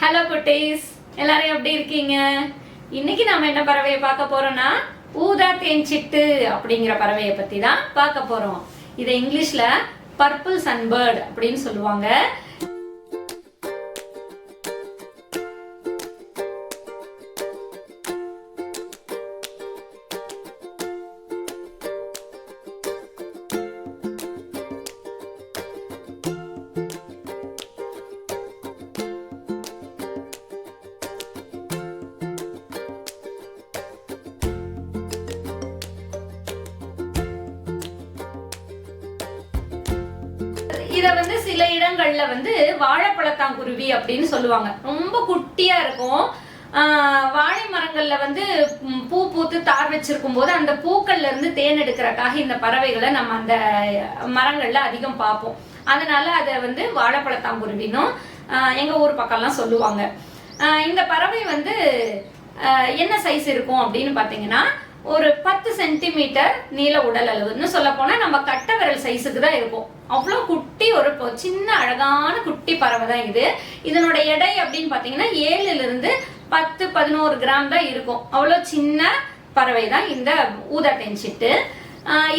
Hello குட்டீஸ். எல்லாரும் எப்படி இருக்கீங்க? இன்னைக்கு நாம என்ன பறவையை பார்க்க போறோம்னா ஊதா தேன்சிட்டு அப்படிங்கிற பறவையை பத்தி தான் பார்க்க போறோம். இதை இங்கிலீஷ்ல பர்பிள் சன்பேர்ட் அப்படின்னு சொல்லுவாங்க. இத வந்து சில இடங்கள்ல வந்து வாழைப்பழத்தாங்குருவி அப்படின்னு சொல்லுவாங்க. ரொம்ப குட்டியா இருக்கும். வாழை மரங்கள்ல வந்து பூ பூத்து தார் வச்சிருக்கும் போது அந்த பூக்கள்ல இருந்து தேன் எடுக்கிறக்காக இந்த பறவைகளை நம்ம அந்த மரங்கள்ல அதிகம் பார்ப்போம். அதனால அதை வந்து வாழைப்பழத்தாங்குருவினும் எங்க ஊர் பக்கம்லாம் சொல்லுவாங்க. இந்த பறவை வந்து என்ன சைஸ் இருக்கும் அப்படின்னு பாத்தீங்கன்னா ஒரு பத்து சென்டிமீட்டர் நீள உடல் அளவுன்னு சொல்ல போனா நம்ம கட்ட விரல் சைஸுக்கு தான் இருக்கும். அவ்வளோ குட்டி ஒரு சின்ன அழகான குட்டி பறவை தான் இது. இதனோட எடை அப்படின்னு பாத்தீங்கன்னா ஏழுல இருந்து பத்து பதினோரு கிராம் தான் இருக்கும். அவ்வளோ சின்ன பறவை தான் இந்த ஊதா டென்சிட்டு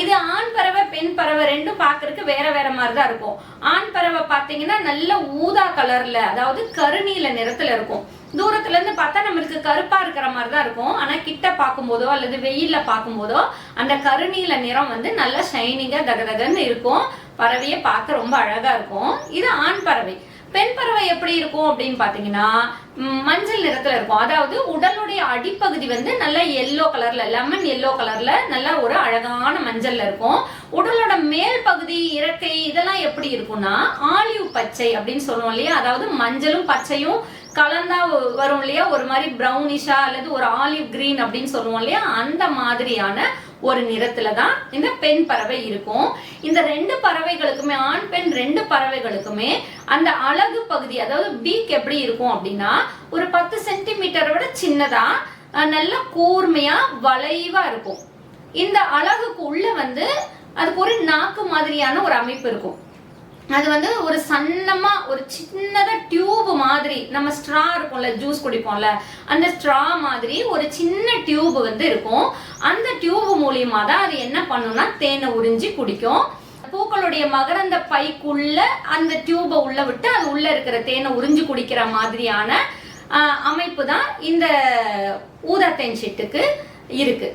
இது ஆண் பறவை பெண் பறவை ரெண்டும் பார்க்கறதுக்கு வேற வேற மாதிரி தான் இருக்கும். ஆண் பறவை பார்த்தீங்கன்னா நல்ல ஊதா கலர்ல அதாவது கருநீல நிறத்துல இருக்கும். தூரத்துல இருந்து பார்த்தா நம்மளுக்கு கருப்பா இருக்கிற மாதிரி தான் இருக்கும். ஆனா கிட்ட பார்க்கும்போதோ அல்லது வெயில்ல பார்க்கும்போதோ அந்த கருநீல நிறம் வந்து நல்லா ஷைனிங்கா தகதகன்னு இருக்கும். பறவையை பார்க்க ரொம்ப அழகா இருக்கும். இது ஆண் பறவை. பெண் பறவை எப்படி இருக்கும் அப்படின்னு பாத்தீங்கன்னா மஞ்சள் நிறத்துல இருக்கும். அதாவது உடலுடைய அடிப்பகுதி வந்து நல்ல எல்லோ கலர்ல லெமன் எல்லோ கலர்ல நல்ல ஒரு அழகான மஞ்சள்ல இருக்கும். உடலோட மேல் பகுதி இறக்கை இதெல்லாம் எப்படி இருக்கும்னா ஆலிவ் பச்சை அப்படின்னு சொல்லுவோம் இல்லையா? அதாவது மஞ்சளும் பச்சையும் கலந்தா வரும் இல்லையா? ஒரு மாதிரி ப்ரௌனிஷா அல்லது ஒரு ஆலிவ் கிரீன் அப்படின்னு சொல்லுவோம் இல்லையா? அந்த மாதிரியான ஒரு நிறத்துல தான் இந்த பெண் பறவை இருக்கும். இந்த ரெண்டு பறவைகளுக்குமே ஆண் பெண் ரெண்டு பறவைகளுக்குமே அந்த அழகு பகுதி அதாவது பீக் எப்படி இருக்கும் அப்படின்னா ஒரு பத்து சென்டிமீட்டரோட சின்னதா நல்ல கூர்மையா வளைவா இருக்கும். இந்த அழகுக்கு உள்ள வந்து அதுக்கு ஒரு நாக்கு மாதிரியான ஒரு அமைப்பு இருக்கும். அது வந்து ஒரு சன்னமா ஒரு சின்னதா டியூப் மாதிரி நம்ம ஸ்ட்ரா இருக்கும்ல ஜூஸ் குடிப்போம்ல அந்த ஸ்ட்ரா மாதிரி ஒரு சின்ன டியூப் வந்து இருக்கும். அந்த டியூப் மூலியமா தான் அது என்ன பண்ணும்னா தேனை உறிஞ்சி குடிக்கும். பூக்களுடைய மகரந்த பைக்குள்ள அந்த டியூபை உள்ள விட்டு அது உள்ள இருக்கிற தேனை உறிஞ்சி குடிக்கிற மாதிரியான அமைப்பு தான் இந்த ஊதா தேன் சிட்டுக்கு இருக்கு.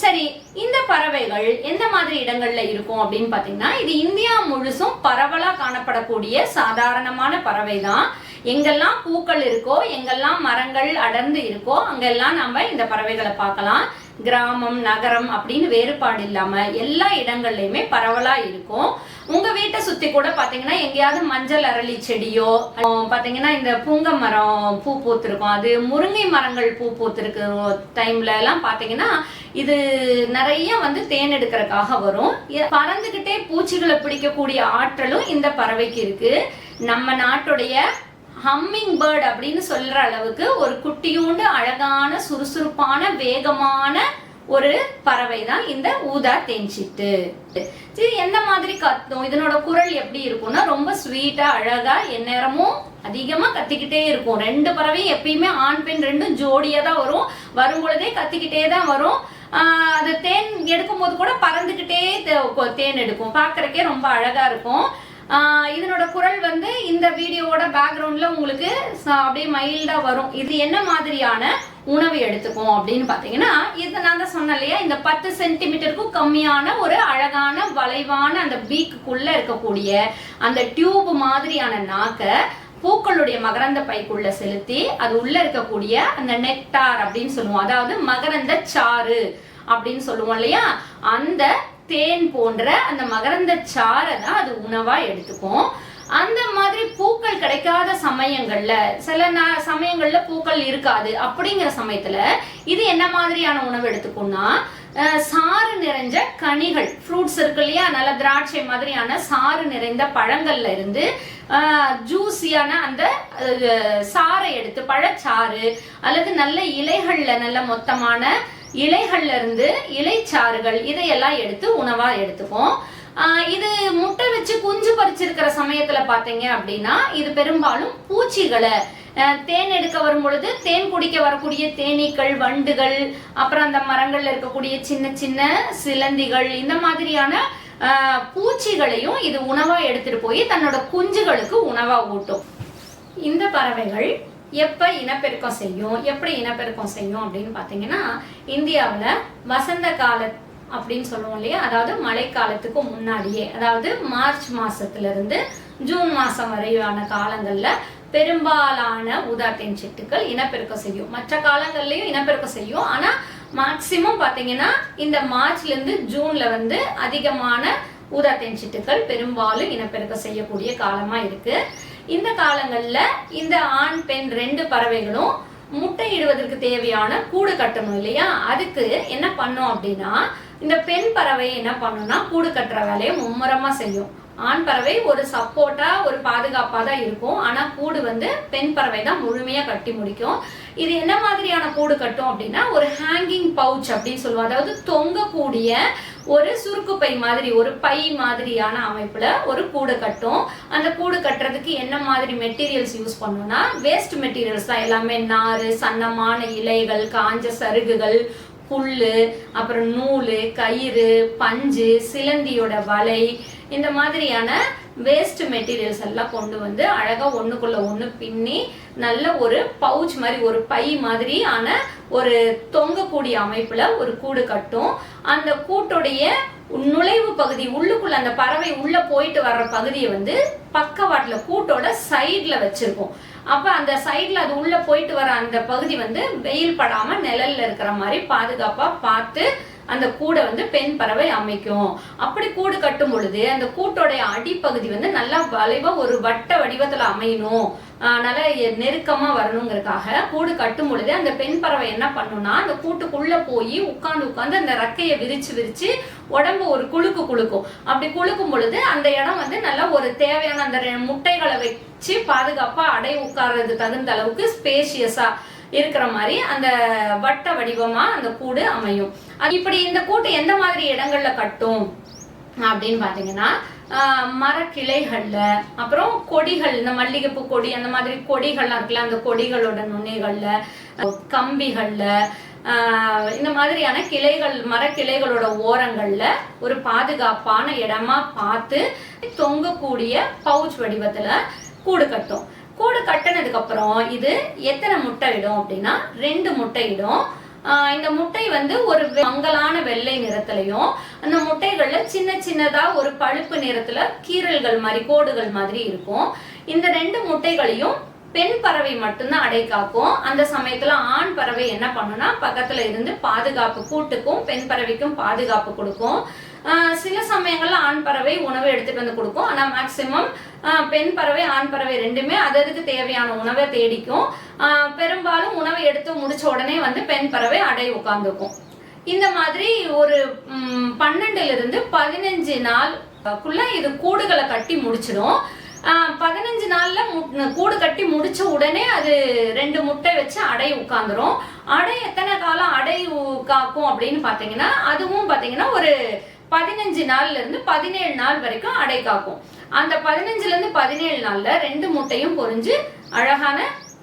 சரி இந்த பறவைகள் எந்த மாதிரி இடங்கள்ல இருக்கும் அப்படின்னு பாத்தீங்கன்னா இது இந்தியா முழுசும் பரவலா காணப்படக்கூடிய சாதாரணமான பறவை தான் எங்கெல்லாம் பூக்கள் இருக்கோ எங்கெல்லாம் மரங்கள் அடர்ந்து இருக்கோ அங்கெல்லாம் நம்ம இந்த பறவைகளை பார்க்கலாம். கிராமம் நகரம் அப்படின்னு வேறுபாடு இல்லாம எல்லா இடங்கள்லயுமே பரவலா இருக்கும். உங்க வீட்டை சுத்தி கூட பாத்தீங்கன்னா எங்கேயாவது மஞ்சள் அரளி செடியோ பாத்தீங்கன்னா இந்த பூங்க மரம் பூ பூத்திருக்கும். அது முருங்கை மரங்கள் பூ பூத்திருக்கு டைம்ல எல்லாம் பாத்தீங்கன்னா இது நிறைய வந்து தேன் எடுக்கிறதுக்காக வரும். பறந்துகிட்டே பூச்சிகளை பிடிக்கக்கூடிய ஆற்றலும் இந்த பறவைக்கு இருக்கு. நம்ம நாட்டுடைய ஹம்மிங் பேர்ட் அப்படின்னு சொல்ற அளவுக்கு ஒரு குட்டியூண்டு அழகான சுறுசுறுப்பான வேகமான ஒரு பறவை தான் இந்த ஊதா தேன்சிட்டு இது எந்த மாதிரி கத்தும்? இதனோட குரல் எப்படி இருக்கும்னா ரொம்ப ஸ்வீட்டா அழகா எந்நேரமும் அதிகமா கத்திக்கிட்டே இருக்கும். ரெண்டு பறவையும் எப்பயுமே ஆண் பெண் ரெண்டும் ஜோடியா தான் வரும். வரும் பொழுதே கத்திக்கிட்டே தான் வரும். அது தேன் எடுக்கும் போது கூட பறந்துகிட்டே தேன் எடுக்கும். பார்க்கறக்கே ரொம்ப அழகா இருக்கும். இதனோட குரல் வந்து இந்த வீடியோவோட பேக்ரவுண்ட்ல உங்களுக்கு அப்படியே மைல்டா வரும். இது என்ன மாதிரியான உணவு எடுத்துக்கும் அப்படின்னு பாத்தீங்கன்னா இது நான் தான் சொன்னேன் இல்லையா? இந்த பத்து சென்டிமீட்டருக்கும் கம்மியான ஒரு அழகான வளைவான அந்த பீக்குக்குள்ள இருக்கக்கூடிய அந்த டியூப் மாதிரியான நாக்க பூக்களுடைய மகரந்த பைக்குள்ள செலுத்தி அது உள்ள இருக்கக்கூடிய அந்த நெக்டார் அப்படின்னு சொல்லுவோம். அதாவது மகரந்த சாறு அப்படின்னு சொல்லுவோம் இல்லையா? அந்த தேன் போன்ற அந்த மகரந்த சாறை தான் அது உணவா எடுத்துக்கும். அந்த மாதிரி பூக்கள் கிடைக்காத சமயங்கள்ல சில சமயங்கள்ல பூக்கள் இருக்காது. அப்படிங்கிற சமயத்துல இது என்ன மாதிரியான உணவு எடுத்துக்கும்னா சாறு நிறைஞ்ச கனிகள் ஃப்ரூட்ஸ் இருக்கு இல்லையா? நல்ல திராட்சை மாதிரியான சாறு நிறைந்த பழங்கள்ல இருந்து ஜூஸியான அந்த சாறை எடுத்து பழச்சாறு அல்லது நல்ல இலைகள்ல நல்ல மொத்தமான இலைகள்ல இருந்து இலைச்சாறுகள் இதையெல்லாம் எடுத்து உணவா எடுத்துப்போம். இது முட்டை வச்சு குஞ்சு பறிச்சிருக்கிற சமயத்துல பாத்தீங்க அப்படின்னா இது பெரும்பாலும் பூச்சிகளை தேன் எடுக்க வரும் பொழுது தேன் குடிக்க வரக்கூடிய தேனீக்கள் வண்டுகள் அப்புறம் அந்த மரங்கள்ல இருக்கக்கூடிய சின்ன சின்ன சிலந்திகள் இந்த மாதிரியான பூச்சிகளையும் இது உணவா எடுத்துட்டு போய் தன்னோட குஞ்சுகளுக்கு உணவா ஊட்டும். இந்த பறவைகள் எப்போ இனப்பெருக்கம் செய்யும் எப்படி இனப்பெருக்கம் செய்யும் அப்படின்னு பார்த்தீங்கன்னா இந்தியாவில் வசந்த கால அப்படின்னு சொல்லுவோம் இல்லையா? அதாவது மழைக்காலத்துக்கு முன்னாடியே அதாவது மார்ச் மாசத்துல இருந்து ஜூன் மாசம் வரையான காலங்கள்ல பெரும்பாலான ஊதா சிட்டுக்கள் இனப்பெருக்கம் செய்யும். மற்ற காலங்கள்லயும் இனப்பெருக்கம் செய்யும். ஆனா மேக்சிமம் பாத்தீங்கன்னா இந்த மார்ச்ல இருந்து ஜூன்ல வந்து அதிகமான ஊதா தேன் சிட்டுக்கள் பெரும்பாலும் இனப்பெருக்கம் செய்யக்கூடிய காலமா இருக்கு. இந்த காலங்களில் இந்த ஆண் பெண் ரெண்டு பறவைகளும் முட்டையிடுவதற்கு தேவையான கூடு கட்டணும் இல்லையா? அதுக்கு என்ன பண்ணும் அப்படின்னா இந்த பெண் பறவை என்ன பண்ணும்னா கூடு கட்டுற வேலையை மும்முரமா செய்யும். ஆண் பறவை ஒரு சப்போர்ட்டா ஒரு பாதுகாப்பா தான் இருக்கும். ஆனா கூடு வந்து பெண் பறவை தான் முழுமையா கட்டி முடிக்கும். இது என்ன மாதிரியான கூடு கட்டும் அப்படின்னா ஒரு ஹேங்கிங் பவுச் அப்படின்னு சொல்லுவோம். அதாவது தொங்கக்கூடிய ஒரு சுருக்கு பை மாதிரி ஒரு பை மாதிரியான அமைப்புல ஒரு கூடு கட்டும். அந்த கூடு கட்டுறதுக்கு என்ன மாதிரி மெட்டீரியல்ஸ் யூஸ் பண்ணோம்னா வேஸ்ட் மெட்டீரியல்ஸ் தான் எல்லாமே. நாறு சன்னமான இலைகள் காஞ்ச சருகுகள் புல்லு அப்புறம் நூல் கயிறு பஞ்சு சிலந்தியோட வலை இந்த மாதிரியான வேஸ்ட் மெட்டீரியல்ஸ் எல்லாம் கொண்டு வந்து அழகா ஒண்ணுக்குள்ள ஒண்ணு பின்னி நல்ல ஒரு பவுச் மாதிரி ஒரு பை மாதிரி ஆன ஒரு தொங்கக்கூடிய அமைப்புல ஒரு கூடு கட்டும். அந்த கூட்டுடைய நுழைவு பகுதி உள்ளுக்குள்ள அந்த பறவை உள்ள போயிட்டு வர்ற பகுதியை வந்து பக்கவாட்டுல கூட்டோட சைட்ல வச்சிருக்கோம். அப்ப அந்த சைட்ல அது உள்ள போயிட்டு வர அந்த பகுதி வந்து வெயில் படாம நிழல்ல இருக்கிற மாதிரி பாதுகாப்பா பார்த்து அந்த கூடை வந்து பெண் பறவை அமைக்கும். அப்படி கூடு கட்டும் பொழுது அந்த கூட்டோடைய அடிப்பகுதி வந்து நல்லா வளைவா ஒரு வட்ட வடிவத்துல அமையணும். ஆஹ் நல்லா நெருக்கமா வரணுங்கிறதுக்காக கூடு கட்டும் பொழுது அந்த பெண் பறவை என்ன பண்ணும்னா அந்த கூட்டுக்குள்ள போய் உட்காந்து உட்காந்து அந்த ரெக்கையை விரிச்சு விரிச்சு உடம்பு ஒரு குழுக்கு குழுக்கும் அப்படி குழுக்கும் பொழுது அந்த இடம் வந்து நல்லா ஒரு தேவையான அந்த முட்டைகளை வச்சு பாதுகாப்பா அடை உட்கார்றது தகுந்த அளவுக்கு ஸ்பேஷியஸா இருக்கிற மாதிரி அந்த வட்ட வடிவமா அந்த கூடு அமையும். அது இப்படி இந்த கூட்டு எந்த மாதிரி இடங்கள்ல கட்டும் அப்படின்னு பாத்தீங்கன்னா ஆஹ் மரக்கிளைகள்ல அப்புறம் கொடிகள் இந்த மல்லிகைப்பூ கொடி அந்த மாதிரி கொடிகள்லாம் இருக்குல்ல அந்த கொடிகளோட நுனிகள்ல அஹ் கம்பிகள்ல ஆஹ் இந்த மாதிரியான கிளைகள் மரக்கிளைகளோட ஓரங்கள்ல ஒரு பாதுகாப்பான இடமா பார்த்து தொங்கக்கூடிய பவுச் வடிவத்துல கூடு கட்டும். கூடு கட்டினதுக்கு அப்புறம் இது எத்தனை முட்டை இடும் அப்படின்னா ரெண்டு முட்டை இடும் இந்த முட்டை வந்து ஒரு மங்கலான வெள்ளை நிறத்துலையும் அந்த முட்டைகள்ல சின்ன சின்னதா ஒரு பழுப்பு நிறத்துல கீறல்கள் மாதிரி கோடுகள் மாதிரி இருக்கும். இந்த ரெண்டு முட்டைகளையும் பெண் பறவை மட்டும்தான் அடை காக்கும். அந்த சமயத்துல ஆண் பறவை என்ன பண்ணும்னா பக்கத்துல இருந்து பாதுகாப்பு கூட்டுக்கும் பெண் பறவைக்கும் பாதுகாப்பு கொடுக்கும். சில சமயங்கள்ல ஆண் பறவை உணவு எடுத்துட்டு வந்து கொடுக்கும். ஆனா மேக்சிமம் பெண் பறவை ஆண் பறவை ரெண்டுமே அது அதுக்கு தேவையான உணவை தேடிக்கும். பெரும்பாலும் உணவை எடுத்து முடிச்ச உடனே வந்து பெண் பறவை அடை உட்காந்துக்கும் இந்த மாதிரி ஒரு பன்னெண்டுலேருந்து பன்னெண்டுல இருந்து பதினஞ்சு நாள்க்குள்ள இது கூடுகளை கட்டி முடிச்சிடும். பதினஞ்சு நாள்ல மு- கூடு கட்டி முடிச்ச உடனே அது ரெண்டு முட்டை வச்சு அடை உட்காந்துரும் அடை எத்தனை காலம் அடை உ- காக்கும் அப்படின்னு பாத்தீங்கன்னா அதுவும் பாத்தீங்கன்னா ஒரு பதினஞ்சு நாள்ல இருந்து பதினேழு நாள் வரைக்கும் அடை காக்கும். அந்த பதினஞ்சுல இருந்து பதினேழு நாள்ல ரெண்டு முட்டையும் பொறிஞ்சு அழகான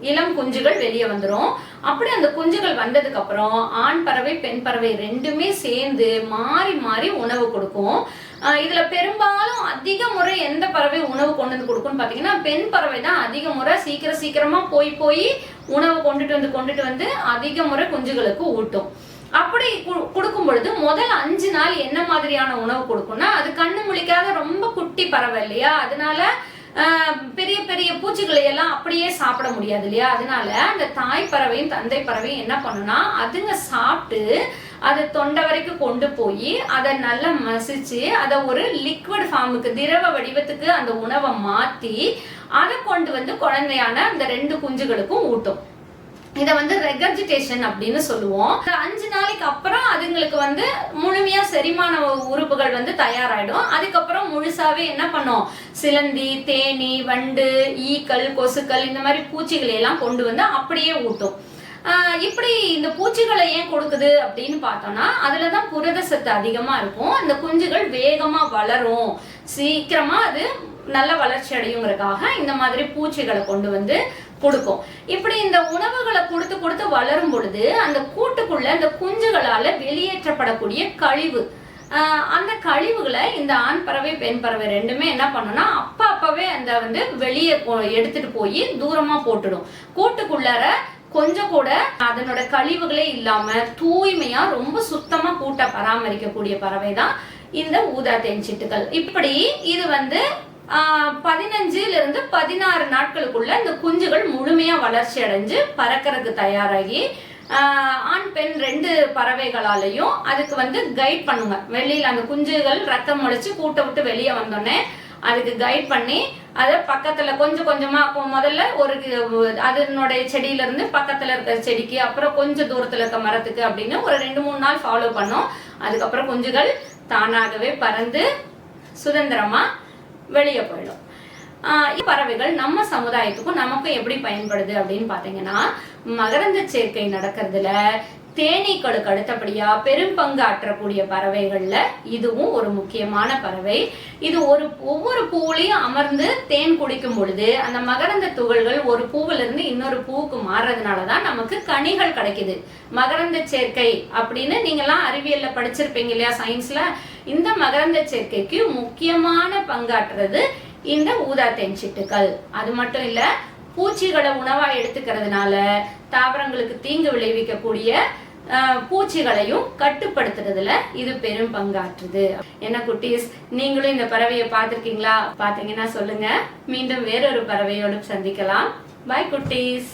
இளம் குஞ்சுகள் வெளியே வந்துடும் அப்படி அந்த குஞ்சுகள் வந்ததுக்கு அப்புறம் ஆண் பறவை பெண் பறவை ரெண்டுமே சேர்ந்து மாறி மாறி உணவு கொடுக்கும். இதுல பெரும்பாலும் அதிக முறை எந்த பறவை உணவு கொண்டு வந்து கொடுக்கும்னு பாத்தீங்கன்னா பெண் பறவை தான் அதிக முறை சீக்கிரம் சீக்கிரமா போய் போய் உணவு கொண்டுட்டு வந்து கொண்டுட்டு வந்து அதிக முறை குஞ்சுகளுக்கு ஊட்டும். அப்படி கு- கொடுக்கும் பொழுது முதல் அஞ்சு நாள் என்ன மாதிரியான உணவு கொடுக்கும்னா அது கண்ணு முழிக்காத ரொம்ப குட்டி பறவை இல்லையா? அதனால பெரிய பெரிய பூச்சிகளை எல்லாம் அப்படியே சாப்பிட முடியாது இல்லையா? அதனால அந்த தாய் பறவையும் தந்தை பறவையும் என்ன பண்ணுனா அதுங்க சாப்பிட்டு அதை தொண்டை வரைக்கும் கொண்டு போய் அதை நல்லா மசிச்சு அதை ஒரு லிக்விட் ஃபார்முக்கு திரவ வடிவத்துக்கு அந்த உணவை மாத்தி அதை கொண்டு வந்து குழந்தையான அந்த ரெண்டு குஞ்சுகளுக்கும் ஊட்டும். இதை வந்து ரெகர்ஜிடேஷன் அப்படின்னு சொல்லுவோம். இந்த அஞ்சு நாளைக்கு அப்புறம் அதுங்களுக்கு வந்து முழுமையா செரிமான உறுப்புகள் வந்து தயாராயிடும். அதுக்கப்புறம் முழுசாவே என்ன பண்ணும்? சிலந்தி தேனி வண்டு ஈக்கள் கொசுக்கள் இந்த மாதிரி பூச்சிகளை எல்லாம் கொண்டு வந்து அப்படியே ஊட்டும். இப்படி இந்த பூச்சிகளை ஏன் கொடுக்குது அப்படின்னு பார்த்தோம்னா அதுலதான் புரத சத்து அதிகமா இருக்கும். அந்த குஞ்சுகள் வேகமா வளரும். சீக்கிரமா அது நல்ல வளர்ச்சி அடையுங்கிறதுக்காக இந்த மாதிரி பூச்சிகளை கொண்டு வந்து கொடுக்கும். இப்படி இந்த உணவுகளை கொடுத்து கொடுத்து வளரும் பொழுது அந்த கூட்டுக்குள்ள அந்த குஞ்சுகளால வெளியேற்றப்படக்கூடிய கழிவு. அந்த கழிவுகளை இந்த ஆண் பறவை பெண் பறவை ரெண்டுமே என்ன பண்ணும்னா அப்ப அப்பவே அந்த வந்து வெளியே போ- எடுத்துட்டு போய் தூரமா போட்டுடும். கூட்டுக்குள்ளார கொஞ்சம் கூட அதனோட கழிவுகளே இல்லாம தூய்மையா ரொம்ப சுத்தமா கூட்ட பராமரிக்கக்கூடிய பறவை தான் இந்த ஊதா தேன்சிட்டுகள் இப்படி இது வந்து ஆஹ், பதினஞ்சுல இருந்து பதினாறு நாட்களுக்குள்ள இந்த குஞ்சுகள் முழுமையா வளர்ச்சி அடைஞ்சு பறக்கிறதுக்கு தயாராகி ஆண் பெண் ரெண்டு பறவைகளாலையும் அதுக்கு வந்து கைட் பண்ணுங்க. வெளியில அந்த குஞ்சுகள் ரத்தம் முளைச்சு கூட்ட விட்டு வெளியே வந்தோடனே அதுக்கு கைட் பண்ணி அதை பக்கத்துல கொஞ்சம் கொஞ்சமா அப்போ முதல்ல ஒரு அதனுடைய செடியில இருந்து பக்கத்துல இருக்கிற செடிக்கு அப்புறம் கொஞ்சம் தூரத்துல இருக்க மரத்துக்கு அப்படின்னு ஒரு ரெண்டு மூணு நாள் ஃபாலோ பண்ணோம். அதுக்கப்புறம் குஞ்சுகள் தானாகவே பறந்து சுதந்திரமா வெளியே போயிடும். பறவைகள் இப்பறவைகள் நம்ம சமுதாயத்துக்கும் நமக்கும் எப்படி பயன்படுது அப்படின்னு பாத்தீங்கன்னா மகரந்த சேர்க்கை நடக்கிறதுல தேனீக்களுக்கு அடுத்தபடியா பெரும் பங்கு ஆற்றக்கூடிய பறவைகள்ல இதுவும் ஒரு முக்கியமான பறவை. இது ஒரு ஒவ்வொரு பூவிலையும் அமர்ந்து தேன் குடிக்கும் பொழுது அந்த மகரந்த துகள்கள் ஒரு பூவுல இருந்து இன்னொரு பூவுக்கு மாறுறதுனாலதான் நமக்கு கனிகள் கிடைக்குது. மகரந்த சேர்க்கை அப்படின்னு நீங்கெல்லாம் அறிவியல்ல படிச்சிருப்பீங்க இல்லையா சயின்ஸ்ல இந்த மகரந்த சேர்க்கைக்கு முக்கியமான பங்காற்றுறது இந்த ஊதா தேன்சிட்டுகள் அது மட்டும் இல்ல பூச்சிகளை உணவா எடுத்துக்கிறதுனால தாவரங்களுக்கு தீங்கு விளைவிக்கக்கூடிய பூச்சிகளையும் கட்டுப்படுத்துறதுல இது பெரும் பங்காற்றுது. என்ன குட்டீஸ் நீங்களும் இந்த பறவையை பார்த்திருக்கீங்களா? பாத்தீங்கன்னா சொல்லுங்க. மீண்டும் வேறொரு பறவையோடு சந்திக்கலாம். பாய் குட்டீஸ்.